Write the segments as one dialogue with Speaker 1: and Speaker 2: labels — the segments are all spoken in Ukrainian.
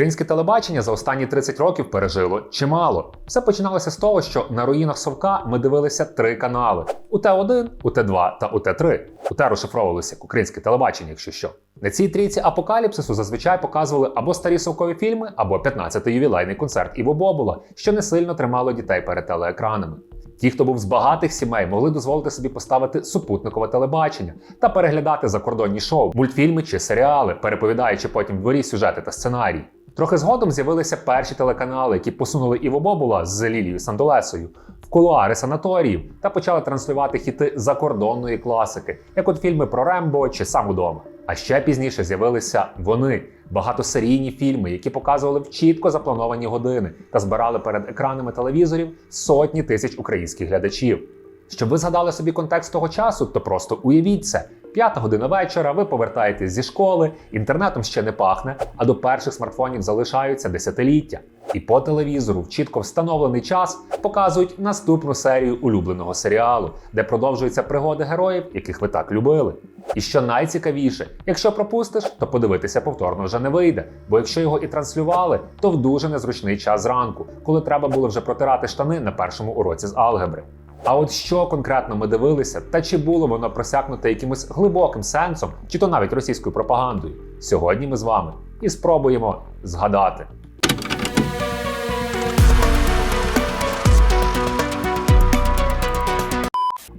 Speaker 1: Українське телебачення за останні 30 років пережило чимало. Все починалося з того, що на руїнах Совка ми дивилися три канали: УТ1, УТ2 та УТ3. УТ розшифровувалися як українське телебачення, якщо що. На цій трійці апокаліпсису зазвичай показували або старі совкові фільми, або 15-й ювілейний концерт Іво Бобула, що не сильно тримало дітей перед телеекранами. Ті, хто був з багатих сімей, могли дозволити собі поставити супутникове телебачення та переглядати закордонні шоу, мультфільми чи серіали, переповідаючи потім дворі сюжети та сценарії. Трохи згодом з'явилися перші телеканали, які посунули Іво Бобула з Лілією Сандолесою в кулуари санаторіїв та почали транслювати хіти закордонної класики, як от фільми про Рембо чи сам удома. А ще пізніше з'явилися вони багатосерійні фільми, які показували в чітко заплановані години та збирали перед екранами телевізорів сотні тисяч українських глядачів. Щоб ви згадали собі контекст того часу, то просто уявіть це. П'ята година вечора, ви повертаєтесь зі школи, інтернетом ще не пахне, а до перших смартфонів залишаються десятиліття. І по телевізору в чітко встановлений час показують наступну серію улюбленого серіалу, де продовжуються пригоди героїв, яких ви так любили. І що найцікавіше, якщо пропустиш, то подивитися повторно вже не вийде. Бо якщо його і транслювали, то в дуже незручний час зранку, коли треба було вже протирати штани на першому уроці з алгебри. А от що конкретно ми дивилися, та чи було воно просякнуте якимось глибоким сенсом, чи то навіть російською пропагандою, сьогодні ми з вами і спробуємо згадати.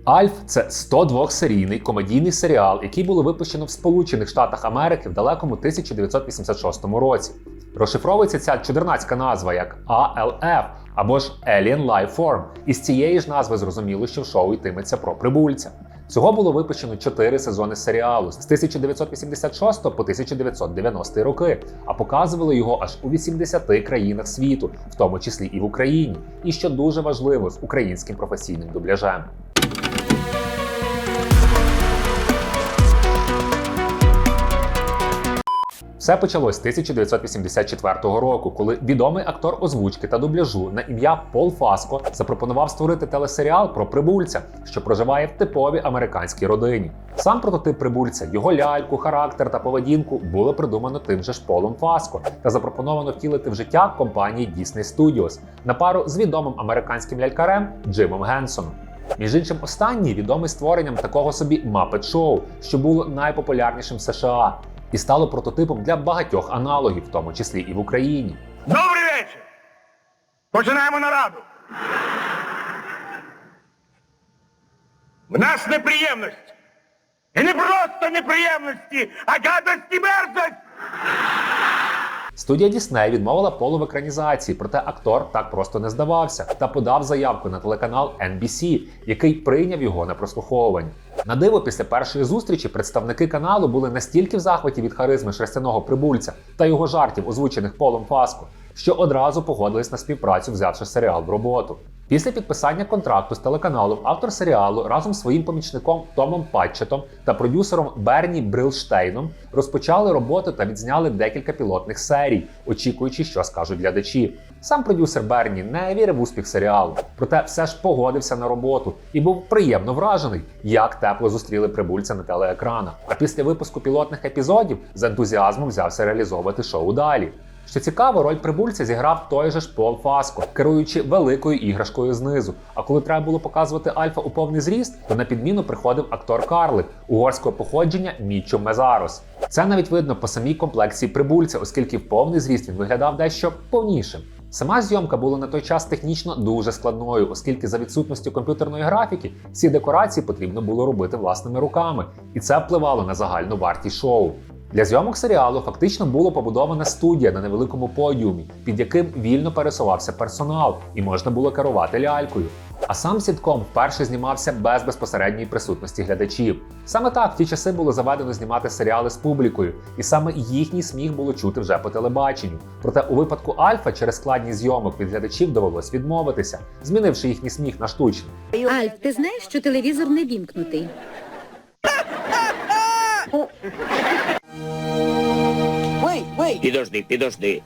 Speaker 1: Альф це 102-серійний комедійний серіал, який було випущено в Сполучених Штатах Америки в далекому 1986 році. Розшифровується ця чудернацька назва як ALF або ж Alien Life Form. Із цієї ж назви зрозуміло, що в шоу йтиметься про прибульця. Всього було випущено 4 сезони серіалу з 1986 по 1990 роки, а показували його аж у 80 країнах світу, в тому числі і в Україні. І що дуже важливо з українським професійним дубляжем. Все почалось з 1984 року, коли відомий актор озвучки та дубляжу на ім'я Пол Фаско запропонував створити телесеріал про прибульця, що проживає в типовій американській родині. Сам прототип прибульця, його ляльку, характер та поведінку було придумано тим же ж Полом Фаско та запропоновано втілити в життя компанії Disney Studios на пару з відомим американським лялькарем Джимом Генсоном. Між іншим, останній відомий створенням такого собі Muppet Show, що було найпопулярнішим в США, і стало прототипом для багатьох аналогів, в тому числі і в Україні.
Speaker 2: Добрий вечір! Починаємо нараду. В нас неприємності. І не просто неприємності, а гадості мерзость!
Speaker 1: Студія Дісней відмовила Полу в екранізації, проте актор так просто не здавався та подав заявку на телеканал NBC, який прийняв його на прослуховування. На диво, після першої зустрічі представники каналу були настільки в захваті від харизми шерстяного прибульця та його жартів, озвучених Полом Фаско, що одразу погодились на співпрацю, взявши серіал в роботу. Після підписання контракту з телеканалом автор серіалу разом з своїм помічником Томом Патчетом та продюсером Берні Брилштейном розпочали роботу та відзняли декілька пілотних серій, очікуючи, що скажуть глядачі. Сам продюсер Берні не вірив в успіх серіалу, проте все ж погодився на роботу і був приємно вражений, як тепло зустріли прибульця на телеекранах. А після випуску пілотних епізодів з ентузіазмом взявся реалізовувати шоу далі. Що цікаво, роль прибульця зіграв той же ж Пол Фаско, керуючи великою іграшкою знизу. А коли треба було показувати Альфа у повний зріст, то на підміну приходив актор Карлик угорського походження Мічо Мезарос. Це навіть видно по самій комплекції прибульця, оскільки в повний зріст він виглядав дещо повнішим. Сама зйомка була на той час технічно дуже складною, оскільки за відсутністю комп'ютерної графіки всі декорації потрібно було робити власними руками, і це впливало на загальну вартість шоу. Для зйомок серіалу фактично було побудована студія на невеликому подіумі, під яким вільно пересувався персонал, і можна було керувати лялькою. А сам сітком вперше знімався без безпосередньої присутності глядачів. Саме так в ті часи було заведено знімати серіали з публікою, і саме їхній сміх було чути вже по телебаченню. Проте у випадку Альфа через складність зйомок від глядачів довелось відмовитися, змінивши їхній сміх на штучний.
Speaker 3: Альф, ти знаєш, що телевізор не вімкнутий?
Speaker 4: Підожди, підожди.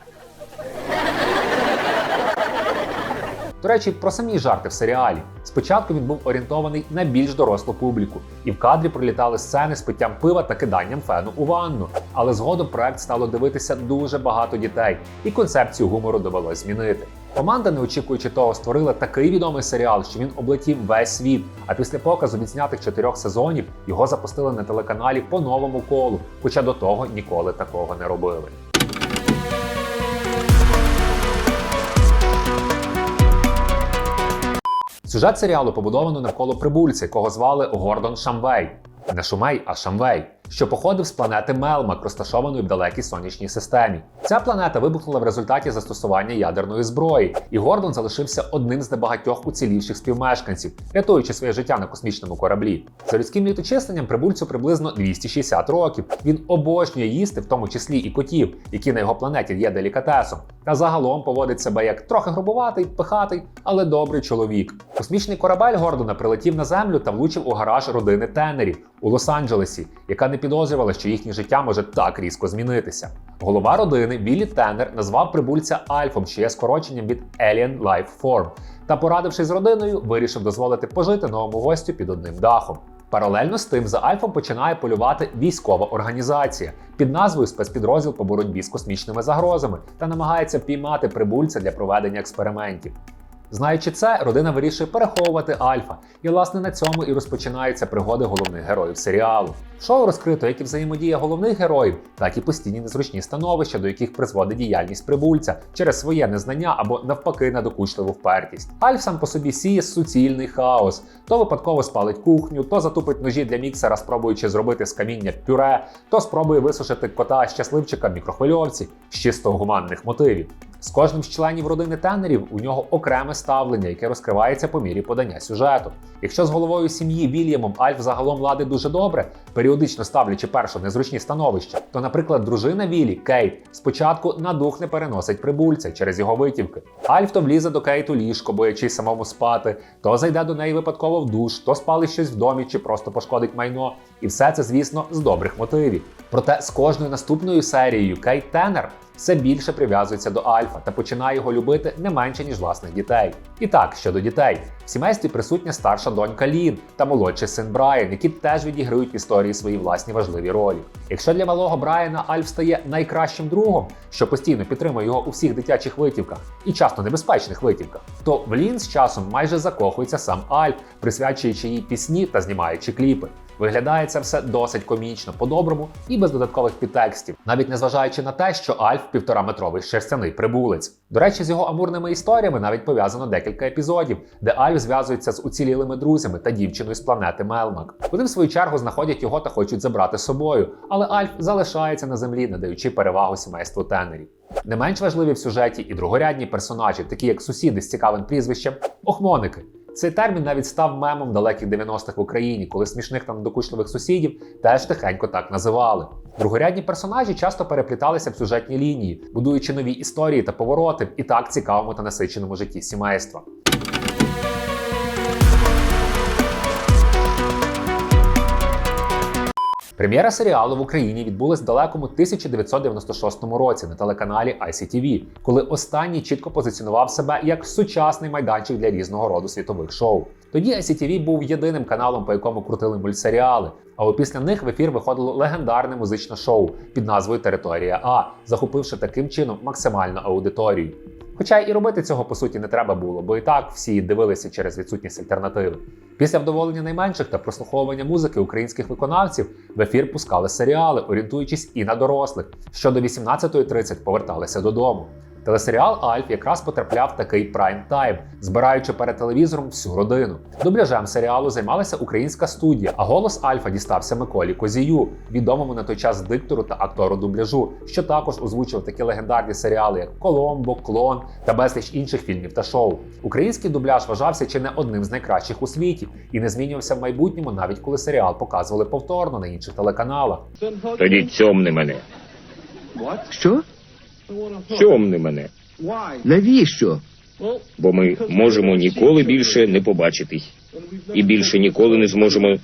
Speaker 1: До речі, про самі жарти в серіалі. Спочатку він був орієнтований на більш дорослу публіку, і в кадрі пролітали сцени з питтям пива та киданням фену у ванну. Але згодом проект стало дивитися дуже багато дітей, і концепцію гумору довелось змінити. Команда, не очікуючи того, створила такий відомий серіал, що він облетів весь світ. А після показу відзнятих чотирьох сезонів його запустили на телеканалі по новому колу, хоча до того ніколи такого не робили. Сюжет серіалу побудовано навколо прибульця, якого звали Гордон Шамвей. Не Шумей, а Шамвей, що походив з планети Мелмак, розташованої в далекій сонячній системі. Ця планета вибухнула в результаті застосування ядерної зброї, і Гордон залишився одним з небагатьох уцілівших співмешканців, рятуючи своє життя на космічному кораблі. За людським літочисленням прибульцю приблизно 260 років. Він обожнює їсти, в тому числі і котів, які на його планеті є делікатесом. Та загалом поводить себе як трохи грубуватий, пихатий, але добрий чоловік. Космічний корабель Гордона прилетів на землю та влучив у гараж родини Теннерів у Лос-Анджелесі, яка не підозрювала, що їхнє життя може так різко змінитися. Голова родини Віллі Теннер назвав прибульця Альфом, що є скороченням від Alien Life Form, та, порадившись з родиною, вирішив дозволити пожити новому гостю під одним дахом. Паралельно з тим за Альфом починає полювати військова організація під назвою спецпідрозділ по боротьбі з космічними загрозами та намагається піймати прибульця для проведення експериментів. Знаючи це, родина вирішує переховувати Альфа, і власне на цьому і розпочинаються пригоди головних героїв серіалу. Шоу розкрито як і взаємодія головних героїв, так і постійні незручні становища, до яких призводить діяльність прибульця через своє незнання або навпаки надокучливу впертість. Альф сам по собі сіє суцільний хаос, то випадково спалить кухню, то затупить ножі для міксера, спробуючи зробити з каміння пюре, то спробує висушити кота щасливчика в мікрохвильовці з чисто гуманних мотивів. З кожним з членів родини Теннерів у нього окреме ставлення, яке розкривається по мірі подання сюжету. Якщо з головою сім'ї Вільямом Альф загалом ладить дуже добре, періодично ставлячи першу незручні становища, то, наприклад, дружина Вілі Кейт спочатку на дух не переносить прибульця через його витівки. Альф то влізе до Кейт у ліжко, боячись самому спати, то зайде до неї випадково в душ, то спалить щось в домі чи просто пошкодить майно. І все це, звісно, з добрих мотивів. Проте з кожною наступною серією Кейт Теннер все більше прив'язується до Альфа та починає його любити не менше ніж власних дітей. І так, щодо дітей, в сімействі присутня старша донька Лін та молодший син Брайан, які теж відіграють в історії свої власні важливі ролі. Якщо для малого Брайана Альф стає найкращим другом, що постійно підтримує його у всіх дитячих витівках і часто небезпечних витівках, то в Лін з часом майже закохується сам Альф, присвячуючи їй пісні та знімаючи кліпи. Виглядає це все досить комічно, по-доброму і без додаткових підтекстів, навіть незважаючи на те, що Альф півтораметровий шерстяний прибулець. До речі, з його амурними історіями навіть пов'язано декілька епізодів, де Альф зв'язується з уцілілими друзями та дівчиною з планети Мелмак. Вони в свою чергу знаходять його та хочуть забрати з собою, але Альф залишається на землі, надаючи перевагу сімейству Теннерів. Не менш важливі в сюжеті і другорядні персонажі, такі як сусіди з цікавим прізвищем охмоники. Цей термін навіть став мемом далеких 90-х в Україні, коли смішних та недокучливих сусідів теж тихенько так називали. Другорядні персонажі часто перепліталися в сюжетні лінії, будуючи нові історії та повороти і так цікавому та насиченому житті сімейства. Прем'єра серіалу в Україні відбулась в далекому 1996 році на телеканалі ICTV, коли останній чітко позиціонував себе як сучасний майданчик для різного роду світових шоу. Тоді ICTV був єдиним каналом, по якому крутили мультсеріали. А після них в ефір виходило легендарне музичне шоу під назвою Територія А, захопивши таким чином максимальну аудиторію. Хоча і робити цього по суті не треба було, бо і так всі дивилися через відсутність альтернативи. Після вдоволення найменших та прослуховування музики українських виконавців в ефір пускали серіали, орієнтуючись і на дорослих, що до 18.30 поверталися додому. Телесеріал Альф якраз потрапляв в такий прайм-тайм, збираючи перед телевізором всю родину. Дубляжем серіалу займалася українська студія, а голос Альфа дістався Миколі Козію, відомому на той час диктору та актору дубляжу, що також озвучував такі легендарні серіали, як Коломбо, Клон та безліч інших фільмів та шоу. Український дубляж вважався чи не одним з найкращих у світі і не змінювався в майбутньому, навіть коли серіал показували повторно на інших телеканалах.
Speaker 4: Тоді цьомни мене.
Speaker 5: Що?
Speaker 4: Цьомни мене.
Speaker 5: Навіщо?
Speaker 4: Бо ми можемо ніколи більше не побачитись. І більше ніколи не зможемо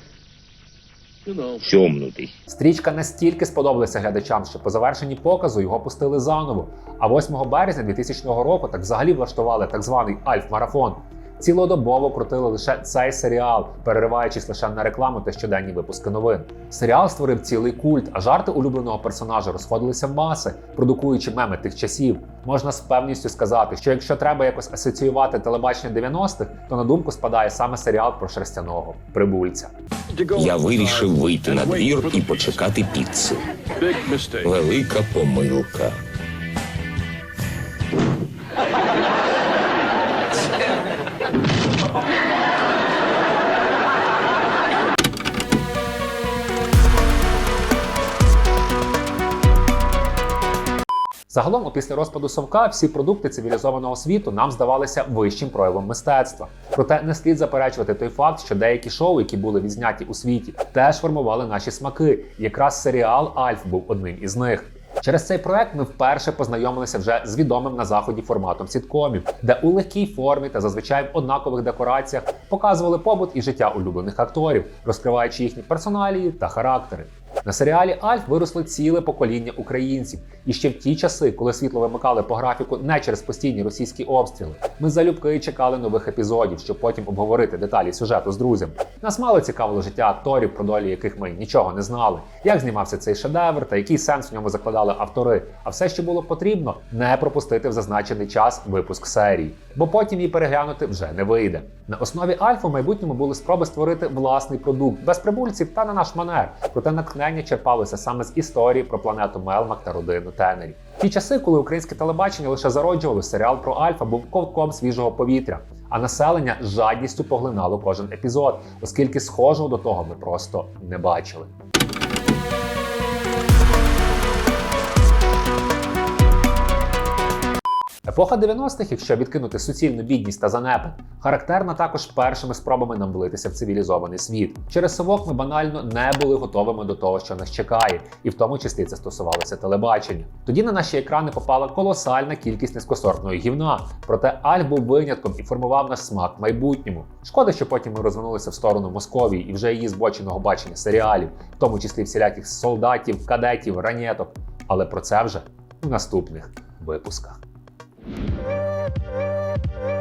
Speaker 4: сьомнути.
Speaker 1: Стрічка настільки сподобалася глядачам, що по завершенні показу його пустили заново. А 8 березня 2000 року так взагалі влаштували так званий Альф-марафон. Цілодобово крутили лише цей серіал, перериваючись лише на рекламу та щоденні випуски новин. Серіал створив цілий культ, а жарти улюбленого персонажа розходилися в маси, продукуючи меми тих часів. Можна з певністю сказати, що якщо треба якось асоціювати телебачення 90-х, то на думку спадає саме серіал про шерстяного прибульця.
Speaker 4: Я вирішив вийти на двір і почекати піци. Велика помилка.
Speaker 1: Загалом, після розпаду совка, всі продукти цивілізованого світу нам здавалися вищим проявом мистецтва. Проте не слід заперечувати той факт, що деякі шоу, які були відзняті у світі, теж формували наші смаки. Якраз серіал Альф був одним із них. Через цей проект ми вперше познайомилися вже з відомим на заході форматом сіткомів, де у легкій формі та зазвичай в однакових декораціях показували побут і життя улюблених акторів, розкриваючи їхні персоналії та характери. На серіалі Альф виросло ціле покоління українців, і ще в ті часи, коли світло вимикали по графіку не через постійні російські обстріли, ми залюбки чекали нових епізодів, щоб потім обговорити деталі сюжету з друзями. Нас мало цікавило життя акторів, про долі яких ми нічого не знали, як знімався цей шедевр та який сенс в ньому закладали автори. А все, що було потрібно, не пропустити в зазначений час випуск серії, бо потім її переглянути вже не вийде. На основі Альфа в майбутньому були спроби створити власний продукт без прибульців та на наш манер. Проте натхнення черпалося саме з історії про планету Мелмак та родину Тенері. Ті часи, коли українське телебачення лише зароджувало, серіал про Альфа був ковтком свіжого повітря. А населення з жадністю поглинало кожен епізод, оскільки схожого до того ми просто не бачили. Епоха 90-х, якщо відкинути суцільну бідність та занепад, характерна також першими спробами нам влитися в цивілізований світ. Через совок ми банально не були готовими до того, що нас чекає, і в тому числі це стосувалося телебачення. Тоді на наші екрани попала колосальна кількість низькосортної гівна. Проте Альф був винятком і формував наш смак в майбутньому. Шкода, що потім ми розвинулися в сторону Московії і вже її збоченого бачення серіалів, в тому числі всіляких солдатів, кадетів, ранеток. Але про це вже в наступних випусках. Música